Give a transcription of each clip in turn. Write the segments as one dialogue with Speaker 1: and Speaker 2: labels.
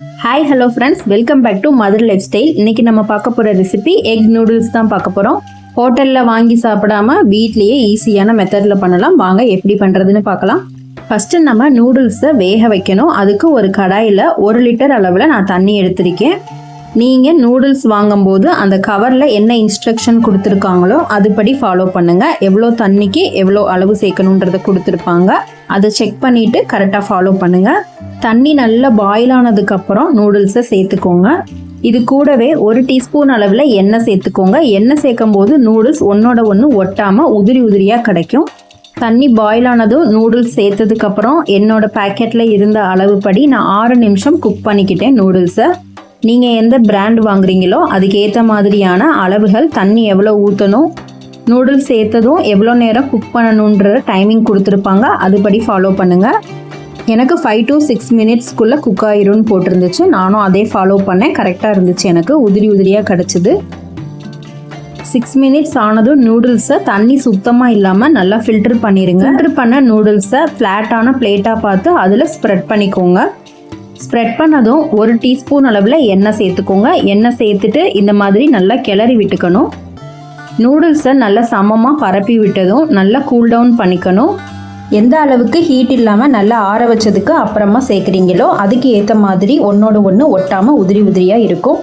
Speaker 1: Hi hello friends welcome back to mother life style இன்னைக்கு நம்ம பார்க்க போகிற ரெசிபி எக் நூடுல்ஸ் தான் பார்க்க போகிறோம் ஹோட்டலில் வாங்கி சாப்பிடாம வீட்லேயே ஈஸியான மெத்தடில் பண்ணலாம். வாங்க எப்படி பண்ணுறதுன்னு பார்க்கலாம். ஃபஸ்ட்டு நம்ம நூடுல்ஸை வேக வைக்கணும். அதுக்கு ஒரு கடாயில் ஒரு லிட்டர் அளவில் நான் தண்ணி எடுத்திருக்கேன். நீங்கள் நூடுல்ஸ் வாங்கும்போது அந்த கவரில் என்ன இன்ஸ்ட்ரக்ஷன் கொடுத்துருக்காங்களோ அதுபடி ஃபாலோ பண்ணுங்கள் எவ்வளோ தண்ணிக்கு எவ்வளோ அளவு சேர்க்கணுன்றதை கொடுத்துருப்பாங்க. அதை செக் பண்ணிவிட்டு கரெக்டாக ஃபாலோ பண்ணுங்கள் தண்ணி நல்லா பாயில் ஆனதுக்கப்புறம் நூடுல்ஸை சேர்த்துக்கோங்க. இது கூடவே ஒரு டீஸ்பூன் அளவில் எண்ணெய் சேர்த்துக்கோங்க. எண்ணெய் சேர்க்கும் போது நூடுல்ஸ் ஒன்றோட ஒன்று ஒட்டாமல் உதிரி உதிரியாக கிடைக்கும். தண்ணி பாயில் ஆனதும் நூடுல்ஸ் சேர்த்ததுக்கப்புறம் என்னோட பேக்கெட்டில் இருந்த அளவுப்படி நான் ஆறு நிமிஷம் குக் பண்ணிக்கிட்டேன் நூடுல்ஸை நீங்கள் எந்த பிராண்ட் வாங்குறீங்களோ அதுக்கேற்ற மாதிரியான அளவுகள் தண்ணி எவ்வளோ ஊற்றணும் நூடுல்ஸ் சேர்த்ததும் எவ்வளோ நேரம் குக் பண்ணணுன்ற டைமிங் கொடுத்துருப்பாங்க. அதுபடி ஃபாலோ பண்ணுங்கள் எனக்கு ஃபைவ் டு சிக்ஸ் மினிட்ஸ்க்குள்ளே குக் ஆயிரும்னு போட்டிருந்துச்சு. நானும் அதே ஃபாலோ பண்ணேன். கரெக்டாக இருந்துச்சு எனக்கு. உதிரி உதிரியாக கிடச்சிது. சிக்ஸ் மினிட்ஸ் ஆனதும் நூடுல்ஸை தண்ணி சுத்தமாக இல்லாமல் நல்லா ஃபில்டர் பண்ணிடுங்க ஃபில்டர் பண்ண நூடுல்ஸை ஃப்ளாட்டான பிளேட்டாக பார்த்து அதில் ஸ்ப்ரெட் பண்ணிக்கோங்க. ஸ்ப்ரெட் பண்ணதும் ஒரு டீஸ்பூன் அளவில் எண்ணெய் சேர்த்துக்கோங்க. எண்ணெய் சேர்த்துட்டு இந்த மாதிரி நல்லா கிளறி விட்டுக்கணும். நூடுல்ஸை நல்லா சமமாக பரப்பி விட்டதும் நல்லா கூல் டவுன் பண்ணிக்கணும். எந்த அளவுக்கு ஹீட் இல்லாமல் நல்லா ஆற வச்சதுக்கு அப்புறமா சேர்க்குறீங்களோ அதுக்கு ஏற்ற மாதிரி ஒன்றோட ஒன்று ஒட்டாமல் உதிரி உதிரியாக இருக்கும்.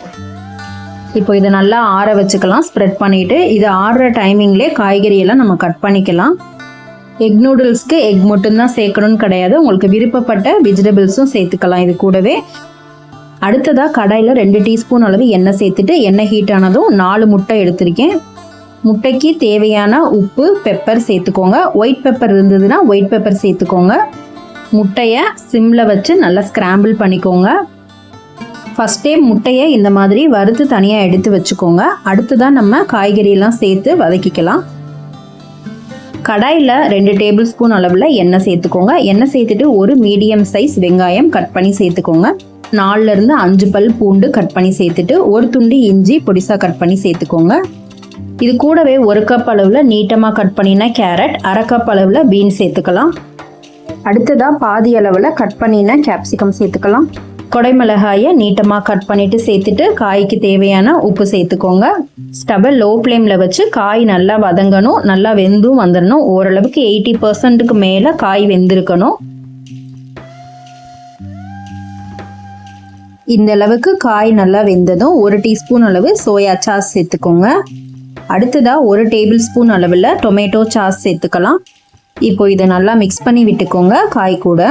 Speaker 1: இப்போ இதை நல்லா ஆற வச்சுக்கலாம். ஸ்ப்ரெட் பண்ணிவிட்டு இது ஆடுற டைமிங்லேயே காய்கறியெல்லாம் நம்ம கட் பண்ணிக்கலாம். எக் நூடுல்ஸ்க்கு எக் மட்டும்தான் சேர்க்கணும்னு கிடையாது. உங்களுக்கு விருப்பப்பட்ட வெஜிடபிள்ஸும் சேர்த்துக்கலாம் இது கூடவே. அடுத்ததாக கடாயில் ரெண்டு டீஸ்பூன் அளவு எண்ணெய் சேர்த்துட்டு எண்ணெய் ஹீட் ஆனதும் நாலு முட்டை எடுத்திருக்கேன். முட்டைக்கு தேவையான உப்பு பெப்பர் சேர்த்துக்கோங்க. ஒயிட் பெப்பர் இருந்ததுன்னா ஒயிட் பெப்பர் சேர்த்துக்கோங்க. முட்டையை சிம்மில் வச்சு நல்லா ஸ்க்ராம்பிள் பண்ணிக்கோங்க. ஃபஸ்ட்டே முட்டையை இந்த மாதிரி வறுத்து தனியாக எடுத்து வச்சுக்கோங்க. அடுத்ததாக நம்ம காய்கறியெல்லாம் சேர்த்து வதக்கிக்கலாம். கடாயில் ரெண்டு டேபிள் ஸ்பூன் அளவில் எண்ணெய் சேர்த்துக்கோங்க. எண்ணெய் சேர்த்துட்டு ஒரு மீடியம் சைஸ் வெங்காயம் கட் பண்ணி சேர்த்துக்கோங்க. நாலுலேருந்து அஞ்சு பல் பூண்டு கட் பண்ணி சேர்த்துட்டு ஒரு துண்டு இஞ்சி பொடிசாக கட் பண்ணி சேர்த்துக்கோங்க. இது கூடவே ஒரு கப் அளவில் நீட்டமாக கட் பண்ணின கேரட் அரை கப் அளவில் பீன் சேர்த்துக்கலாம். அடுத்ததாக பாதி அளவில் கட் பண்ணின கேப்சிகம் சேர்த்துக்கலாம். கொடைமிளகாயை நீட்டமாக கட் பண்ணிட்டு சேர்த்துட்டு காய்க்கு தேவையான உப்பு சேர்த்துக்கோங்க. ஸ்டவை லோ ஃப்ளேமில் வச்சு காய் நல்லா வதங்கணும் நல்லா வெந்தும் வந்துடணும் ஓரளவுக்கு எயிட்டி பர்சன்ட்டுக்கு மேலே காய் வெந்திருக்கணும். இந்த அளவுக்கு காய் நல்லா வெந்ததும் ஒரு டீஸ்பூன் அளவு சோயா சாஸ் சேர்த்துக்கோங்க. அடுத்ததாக ஒரு டேபிள் ஸ்பூன் அளவில் டொமேட்டோ சாஸ் சேர்த்துக்கலாம். இப்போ இதை நல்லா மிக்ஸ் பண்ணி விட்டுக்கோங்க காய் கூட.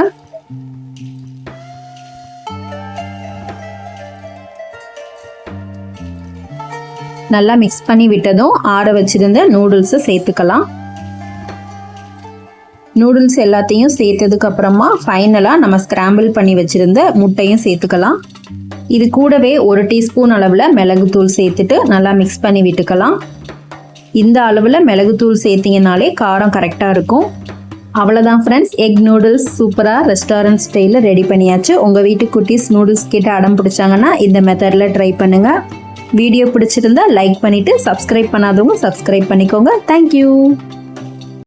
Speaker 1: நல்லா மிக்ஸ் பண்ணி விட்டதும் ஆற வச்சிருந்த நூடுல்ஸை சேர்த்துக்கலாம். நூடுல்ஸ் எல்லாத்தையும் சேர்த்ததுக்கு அப்புறமா ஃபைனலாக நம்ம ஸ்கிராம்பிள் பண்ணி வச்சுருந்த முட்டையும் சேர்த்துக்கலாம். இது கூடவே ஒரு டீஸ்பூன் அளவில் மிளகுத்தூள் சேர்த்துட்டு நல்லா மிக்ஸ் பண்ணி விட்டுக்கலாம். இந்த அளவில் மிளகுத்தூள் சேர்த்திங்கனாலே காரம் கரெக்டாக இருக்கும். அவ்வளோதான் ஃப்ரெண்ட்ஸ் எக் நூடுல்ஸ் சூப்பராக ரெஸ்டாரண்ட் ஸ்டைலில் ரெடி பண்ணியாச்சு. உங்கள் வீட்டு குட்டீஸ் நூடுல்ஸ் கிட்ட அடம் பிடிச்சாங்கன்னா இந்த மெத்தடில் ட்ரை பண்ணுங்கள் வீடியோ பிடிச்சிருந்தா லைக் பண்ணிவிட்டு சப்ஸ்கிரைப் பண்ணாதவங்க சப்ஸ்கிரைப் பண்ணிக்கோங்க. தேங்க்யூ